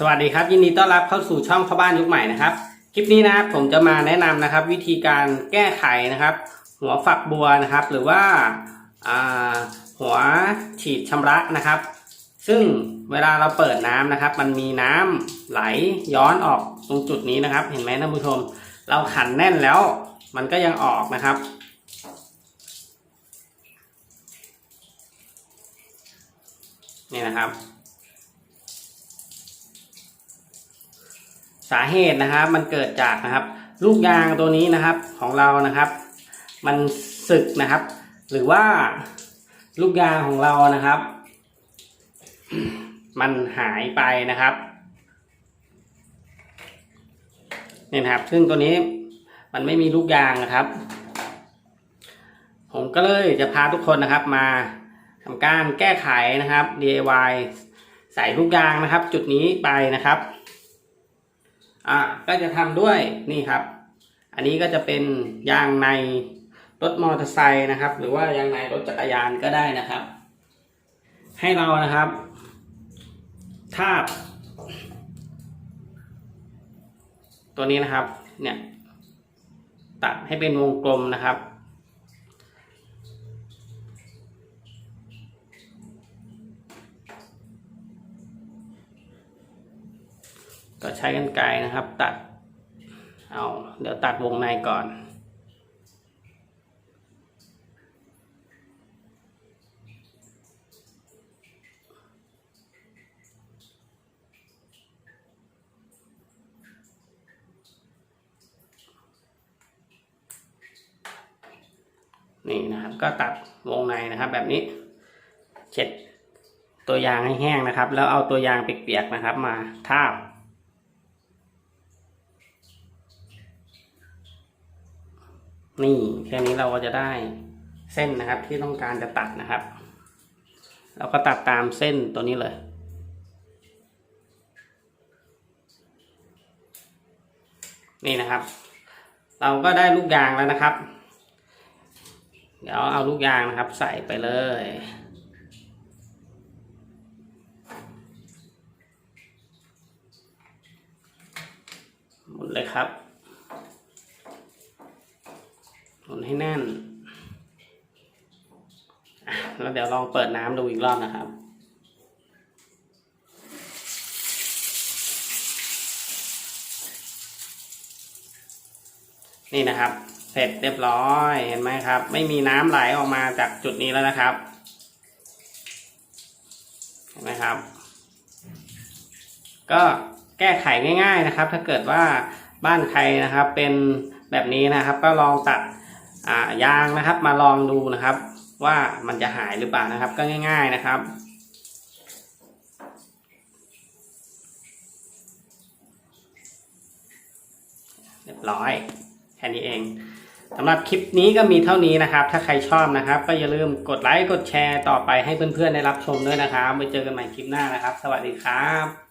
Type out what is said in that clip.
สวัสดีครับ ยินดีต้อนรับเข้าสู่ช่องพ่อบ้านยุคใหม่นะครับ คลิปนี้นะครับผมจะมาแนะนำนะครับ วิธีการแก้ไขนะครับ หัวฝักบัวนะครับ หรือว่าาหัวฉีดชำระนะครับ ซึ่งเวลาเราเปิดน้ำนะครับ มันมีน้ำไหลย้อนออกตรงจุดนี้นะครับ เห็นไหมท่านผู้ชม เราขันแน่นแล้ว มันก็ยังออกนะครับนี่นะครับ สาเหตุนะครับ มันเกิดจากนะครับ ลูกยางตัวนี้นะครับของเรานะครับ มันสึกนะครับ หรือว่าลูกยางของเรานะครับ มันหายไปนะครับนี่นะครับ ซึ่งตัวนี้มันไม่มีลูกยางนะครับ ผมก็เลยจะพาทุกคนนะครับ มาทำการแก้ไขนะครับ DIY ใส่ลูกยางนะครับ จุดนี้ไปนะครับ อะก็จะทำด้วยนี่ครับ อันนี้ก็จะเป็นยางในรถมอเตอร์ไซค์นะครับ หรือว่ายางในรถจักรยานก็ได้นะครับ ให้เรานะครับทาบตัวนี้นะครับ เนี่ย ตัดให้เป็นวงกลมนะครับ ก็ใช้กันไกรนะครับ ตัด เอาเดี๋ยวตัดวงในก่อน นี่นะครับ ก็ตัดวงในนะครับแบบนี้เช็ดตัวยางให้แห้งนะครับ แล้วเอาตัวยางเปียกๆนะครับ มาทาบ นี่แค่นี้เราก็จะได้เส้นนะครับที่ต้องการจะตัดนะครับ เราก็ตัดตามเส้นตัวนี้เลยนี่นะครับ เราก็ได้ลูกยางแล้วนะครับ เดี๋ยวเอาลูกยางนะครับ ใส่ไปเลย หมุนเลยครับ หมุ นให้แน่น แล้วเดี๋ยวลองเปิดน้ำดูอีกรอบนะครับนี่นะครับ เสร็จเรียบร้อยเห็นไหมครับ ไม่มีน้ำไหลออกมาจากจุดนี้แล้วนะครับ เห็นไหมครับ ก็แก้ไขง่าย ๆนะครับ ถ้าเกิดว่าบ้านใครนะครับ เป็นแบบนี้นะครับ ก็ลองตัด ยางนะครับมาลองดูนะครับ ว่ามันจะหายหรือเปล่านะครับ ก็ง่าย ๆนะครับ เรียบร้อยแค่นี้เองสำหรับคลิปนี้ก็มีเท่านี้นะครับ ถ้าใครชอบนะครับ ก็อย่าลืมกดไลค์กดแชร์ต่อไปให้เพื่อนๆได้รับชมด้วยนะครับไว้เจอกันใหม่คลิปหน้านะครับ สวัสดีครับ